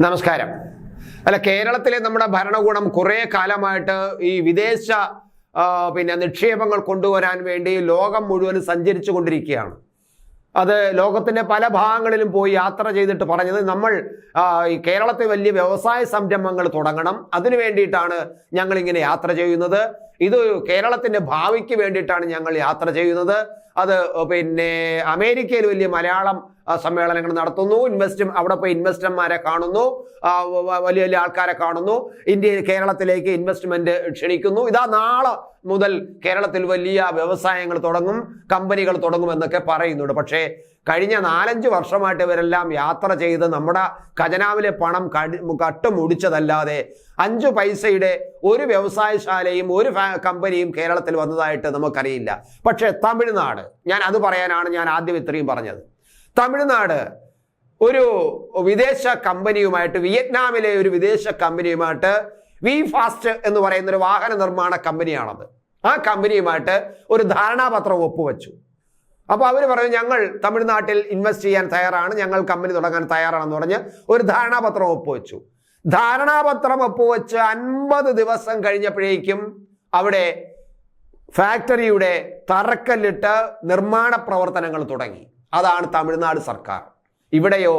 നമസ്കാരം. അല്ല കേരളത്തിലെ നമ്മുടെ ഭരണകൂടം കുറേ കാലമായിട്ട് ഈ വിദേശ പിന്നെ നിക്ഷേപങ്ങൾ കൊണ്ടുവരാൻ വേണ്ടി ലോകം മുഴുവൻ സഞ്ചരിച്ചു കൊണ്ടിരിക്കുകയാണ്. അത് ലോകത്തിന്റെ പല ഭാഗങ്ങളിലും പോയി യാത്ര ചെയ്തിട്ട് പറഞ്ഞത് നമ്മൾ ഈ കേരളത്തെ വലിയ വ്യവസായ സംരംഭങ്ങൾ തുടങ്ങണം. അതിനു വേണ്ടിയിട്ടാണ് ഞങ്ങൾ ഇങ്ങനെ യാത്ര ചെയ്യുന്നത്. ഇത് കേരളത്തിന്റെ ഭാവിക്ക് വേണ്ടിയിട്ടാണ് ഞങ്ങൾ യാത്ര ചെയ്യുന്നത്. അത് പിന്നെ അമേരിക്കയിൽ വലിയ മലയാളം സമ്മേളനങ്ങൾ നടത്തുന്നു. ഇൻവെസ്റ്റ് അവിടെ പോയി ഇൻവെസ്റ്റർമാരെ കാണുന്നു. വലിയ വലിയ ആൾക്കാരെ കാണുന്നു. ഇന്ത്യയിൽ കേരളത്തിലേക്ക് ഇൻവെസ്റ്റ്മെന്റ് ക്ഷണിക്കുന്നു. ഇതാ നാളെ മുതൽ കേരളത്തിൽ വലിയ വ്യവസായങ്ങൾ തുടങ്ങും കമ്പനികൾ തുടങ്ങും എന്നൊക്കെ പറയുന്നുണ്ട്. പക്ഷേ കഴിഞ്ഞ നാലഞ്ച് വർഷമായിട്ട് ഇവരെല്ലാം യാത്ര ചെയ്ത് നമ്മുടെ ഖജനാവിലെ പണം കടി കട്ടുമുടിച്ചതല്ലാതെ അഞ്ചു പൈസയുടെ ഒരു വ്യവസായശാലയും ഒരു കമ്പനിയും കേരളത്തിൽ വന്നതായിട്ട് നമുക്കറിയില്ല. പക്ഷേ തമിഴ്നാട് ഞാൻ അത് പറയാനാണ് ഞാൻ ആദ്യം ഇത്രയും പറഞ്ഞത്. തമിഴ്നാട് ഒരു വിദേശ കമ്പനിയുമായിട്ട് വിയറ്റ്നാമിലെ ഒരു വിദേശ കമ്പനിയുമായിട്ട് വി ഫാസ്റ്റ് എന്ന് പറയുന്ന ഒരു വാഹന നിർമ്മാണ കമ്പനിയാണത്. ആ കമ്പനിയുമായിട്ട് ഒരു ധാരണാപത്രം ഒപ്പുവെച്ചു. അപ്പോൾ അവർ പറഞ്ഞു ഞങ്ങൾ തമിഴ്നാട്ടിൽ ഇൻവെസ്റ്റ് ചെയ്യാൻ തയ്യാറാണ് ഞങ്ങൾ കമ്പനി തുടങ്ങാൻ തയ്യാറാണെന്ന് പറഞ്ഞ് ഒരു ധാരണാപത്രം ഒപ്പുവെച്ചു. ധാരണാപത്രം ഒപ്പുവെച്ച് അൻപത് ദിവസം കഴിഞ്ഞപ്പോഴേക്കും അവിടെ ഫാക്ടറിയുടെ തറക്കല്ലിട്ട് നിർമ്മാണ പ്രവർത്തനങ്ങൾ തുടങ്ങി. അതാണ് തമിഴ്നാട് സർക്കാർ. ഇവിടെയോ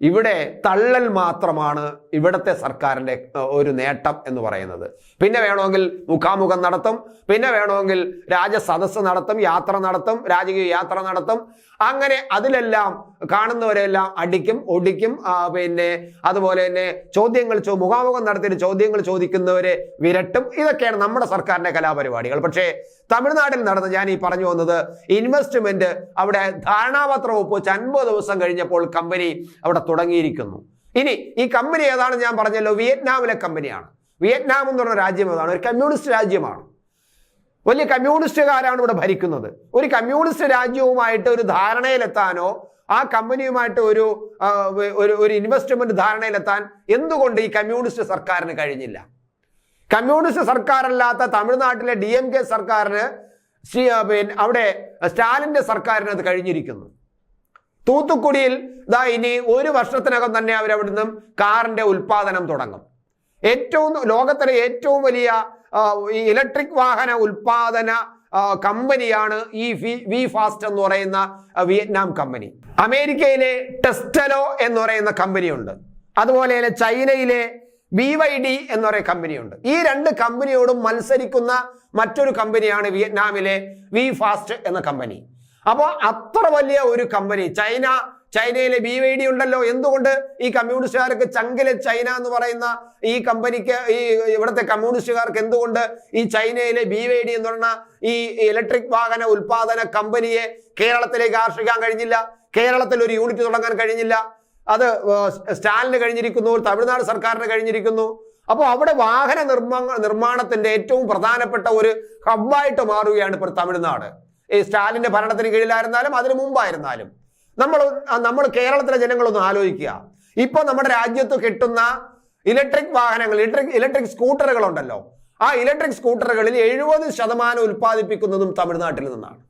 ഇവിടെ തള്ളൽ മാത്രമാണ് ഇവിടത്തെ സർക്കാരിന്റെ ഒരു നേട്ടം എന്ന് പറയുന്നത്. പിന്നെ വേണമെങ്കിൽ മുഖാമുഖം നടത്തും പിന്നെ വേണമെങ്കിൽ രാജസദസ് നടത്തും യാത്ര നടത്തും രാജകീയ യാത്ര നടത്തും. അങ്ങനെ അതിലെല്ലാം കാണുന്നവരെല്ലാം അടിക്കും ഒടിക്കും പിന്നെ അതുപോലെ തന്നെ ചോദ്യങ്ങൾ ചോ മുഖാമുഖം നടത്തിയിട്ട് ചോദ്യങ്ങൾ ചോദിക്കുന്നവരെ വിരട്ടും. ഇതൊക്കെയാണ് നമ്മുടെ സർക്കാരിന്റെ കലാപരിപാടികൾ. പക്ഷേ തമിഴ്നാട്ടിൽ നടന്ന് ഞാൻ ഈ പറഞ്ഞു വന്നത് ഇൻവെസ്റ്റ്മെന്റ് അവിടെ ധാരണാപത്രം ഒപ്പുവെച്ച് അൻപത് ദിവസം കഴിഞ്ഞപ്പോൾ കമ്പനി അവിടെ തുടങ്ങിയിരിക്കുന്നു. ഇനി ഈ കമ്പനി ഏതാണ് ഞാൻ പറഞ്ഞല്ലോ? വിയറ്റ്നാമിലെ കമ്പനിയാണ് വിയറ്റ്നാം എന്ന് പറഞ്ഞ രാജ്യം ഏതാണ്? ഒരു കമ്മ്യൂണിസ്റ്റ് രാജ്യമാണ്. വലിയ കമ്മ്യൂണിസ്റ്റുകാരാണ് ഇവിടെ ഭരിക്കുന്നത്. ഒരു കമ്മ്യൂണിസ്റ്റ് രാജ്യവുമായിട്ട് ഒരു ധാരണയിലെത്താനോ ആ കമ്പനിയുമായിട്ട് ഒരു ഒരു ഇൻവെസ്റ്റ്മെന്റ് ധാരണയിലെത്താൻ എന്തുകൊണ്ട് ഈ കമ്മ്യൂണിസ്റ്റ് സർക്കാരിന് കഴിഞ്ഞില്ല? കമ്മ്യൂണിസ്റ്റ് സർക്കാരല്ലാത്ത തമിഴ്നാട്ടിലെ ഡി എം കെ സർക്കാരിന് അവിടെ സ്റ്റാലിന്റെ സർക്കാരിന് അത് കഴിഞ്ഞിരിക്കുന്നു. തൂത്തുക്കുടിയിൽ ഇതാ ഇനി ഒരു വർഷത്തിനകം തന്നെ നിന്നും കാറിന്റെ ഉൽപാദനം തുടങ്ങും. ഏറ്റവും ലോകത്തിലെ ഏറ്റവും വലിയ ഈ ഇലക്ട്രിക് വാഹന ഉൽപാദന കമ്പനിയാണ് ഈ വി- ഫാസ്റ്റ് എന്ന് പറയുന്ന വിയറ്റ്നാം കമ്പനി. അമേരിക്കയിലെ ടെസ്റ്റലോ എന്ന് പറയുന്ന കമ്പനിയുണ്ട്. അതുപോലെ ചൈനയിലെ ബി വൈ ഡി എന്ന് പറയുന്ന കമ്പനിയുണ്ട്. ഈ രണ്ട് കമ്പനിയോടും മത്സരിക്കുന്ന മറ്റൊരു കമ്പനിയാണ് വിയറ്റ്നാമിലെ വി ഫാസ്റ്റ് എന്ന കമ്പനി. അപ്പോൾ അത്ര വലിയ ഒരു കമ്പനി ചൈന ചൈനയിലെ ബി വൈ ഡി ഉണ്ടല്ലോ. എന്തുകൊണ്ട് ഈ കമ്മ്യൂണിസ്റ്റുകാർക്ക് ചങ്കിലെ ചൈന എന്ന് പറയുന്ന ഈ കമ്പനിക്ക് ഈ ഇവിടുത്തെ കമ്മ്യൂണിസ്റ്റുകാർക്ക് എന്തുകൊണ്ട് ഈ ചൈനയിലെ ബി വൈ ഡി എന്ന് പറഞ്ഞ ഈ ഇലക്ട്രിക് വാഹന ഉൽപാദന കമ്പനിയെ കേരളത്തിലേക്ക് ആകർഷിക്കാൻ കഴിഞ്ഞില്ല? കേരളത്തിൽ ഒരു യൂണിറ്റ് തുടങ്ങാൻ കഴിഞ്ഞില്ല. അത് സ്റ്റാലിന് കഴിഞ്ഞിരിക്കുന്നു തമിഴ്നാട് സർക്കാരിന് കഴിഞ്ഞിരിക്കുന്നു. അപ്പോൾ അവിടെ വാഹന നിർമ്മാണ നിർമ്മാണത്തിന്റെ ഏറ്റവും പ്രധാനപ്പെട്ട ഒരു ഹബ്ബായിട്ട് മാറുകയാണ് ഇപ്പോൾ തമിഴ്നാട്. ഈ സ്റ്റാലിന്റെ ഭരണത്തിന് കീഴിലായിരുന്നാലും അതിന് മുമ്പായിരുന്നാലും നമ്മൾ നമ്മൾ കേരളത്തിലെ ജനങ്ങളൊന്ന് ആലോചിക്കുക. ഇപ്പൊ നമ്മുടെ രാജ്യത്ത് കിട്ടുന്ന ഇലക്ട്രിക് വാഹനങ്ങൾ ഇലക്ട്രിക് ഇലക്ട്രിക് സ്കൂട്ടറുകൾ ഉണ്ടല്ലോ ആ ഇലക്ട്രിക് സ്കൂട്ടറുകളിൽ എഴുപത് ശതമാനം ഉൽപ്പാദിപ്പിക്കുന്നതും തമിഴ്നാട്ടിൽ നിന്നാണ്.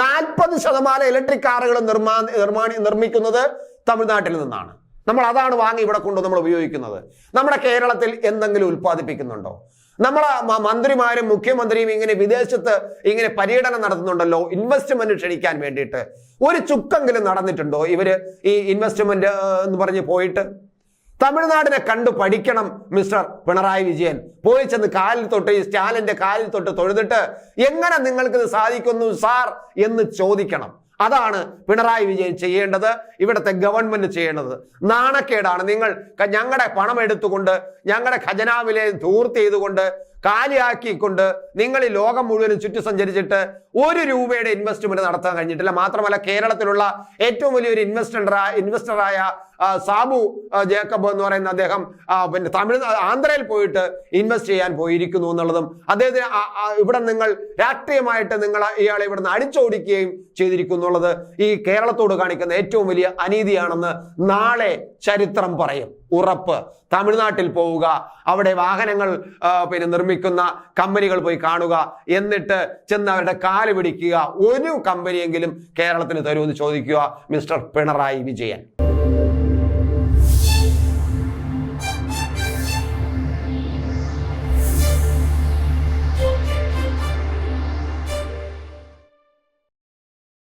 നാൽപ്പത് ശതമാനം ഇലക്ട്രിക് കാറുകൾ നിർമ്മാ നിർമ്മാണി നിർമ്മിക്കുന്നത് തമിഴ്നാട്ടിൽ നിന്നാണ്. നമ്മൾ അതാണ് വാങ്ങി ഇവിടെ കൊണ്ട് നമ്മൾ ഉപയോഗിക്കുന്നത്. നമ്മുടെ കേരളത്തിൽ എന്തെങ്കിലും ഉൽപ്പാദിപ്പിക്കുന്നുണ്ടോ? നമ്മളെ മന്ത്രിമാരും മുഖ്യമന്ത്രിയും ഇങ്ങനെ വിദേശത്ത് ഇങ്ങനെ പര്യടനം നടത്തുന്നുണ്ടല്ലോ ഇൻവെസ്റ്റ്മെന്റ് ക്ഷണിക്കാൻ വേണ്ടിയിട്ട്. ഒരു ചുക്കെങ്കിലും നടന്നിട്ടുണ്ടോ ഇവർ ഈ ഇൻവെസ്റ്റ്മെന്റ് എന്ന് പറഞ്ഞ് പോയിട്ട്? തമിഴ്നാടിനെ കണ്ടു പഠിക്കണം മിസ്റ്റർ പിണറായി വിജയൻ. പോയി ചെന്ന് കാലിൽ തൊട്ട് ഈ സ്റ്റാലിന്റെ കാലിൽ തൊട്ട് തൊഴുതിട്ട് എങ്ങനെ നിങ്ങൾക്ക് സാധിക്കുന്നു സാർ എന്ന് ചോദിക്കണം. അതാണ് പിണറായി വിജയൻ ചെയ്യേണ്ടത് ഇവിടുത്തെ ഗവൺമെന്റ് ചെയ്യേണ്ടത്. നാണക്കേടാണ്. നിങ്ങൾ ഞങ്ങളുടെ പണം എടുത്തുകൊണ്ട് ഞങ്ങളുടെ ഖജനാവിലെ ധൂർത്ത് ചെയ്തുകൊണ്ട് കാലിയാക്കിക്കൊണ്ട് നിങ്ങൾ ഈ ലോകം മുഴുവനും ചുറ്റി സഞ്ചരിച്ചിട്ട് ഒരു രൂപയുടെ ഇൻവെസ്റ്റ്മെന്റ് നടത്താൻ കഴിഞ്ഞിട്ടില്ല. മാത്രമല്ല കേരളത്തിലുള്ള ഏറ്റവും വലിയൊരു ഇൻവെസ്റ്റർ ഇൻവെസ്റ്ററായ സാബു ജേക്കബ് എന്ന് പറയുന്ന അദ്ദേഹം പിന്നെ തമിഴ്നാട് ആന്ധ്രയിൽ പോയിട്ട് ഇൻവെസ്റ്റ് ചെയ്യാൻ പോയിരിക്കുന്നു എന്നുള്ളതും അദ്ദേഹത്തിന് ഇവിടെ നിങ്ങൾ രാഷ്ട്രീയമായിട്ട് നിങ്ങൾ ഇയാളെ ഇവിടുന്ന് അടിച്ചോടിക്കുകയും ചെയ്തിരിക്കുന്നു എന്നുള്ളത് ഈ കേരളത്തോട് കാണിക്കുന്ന ഏറ്റവും വലിയ അനീതിയാണെന്ന് നാളെ ചരിത്രം പറയും. ഉറപ്പ്. തമിഴ്നാട്ടിൽ പോവുക അവിടെ വാഹനങ്ങൾ പിന്നെ നിർമ്മിക്കുന്ന കമ്പനികൾ പോയി കാണുക എന്നിട്ട് ചെന്ന് അവരുടെ കാൽ പിടിക്കുക. ഒരു കമ്പനിയെങ്കിലും കേരളത്തിന് തരുമെന്ന് ചോദിക്കുക മിസ്റ്റർ പിണറായി വിജയൻ.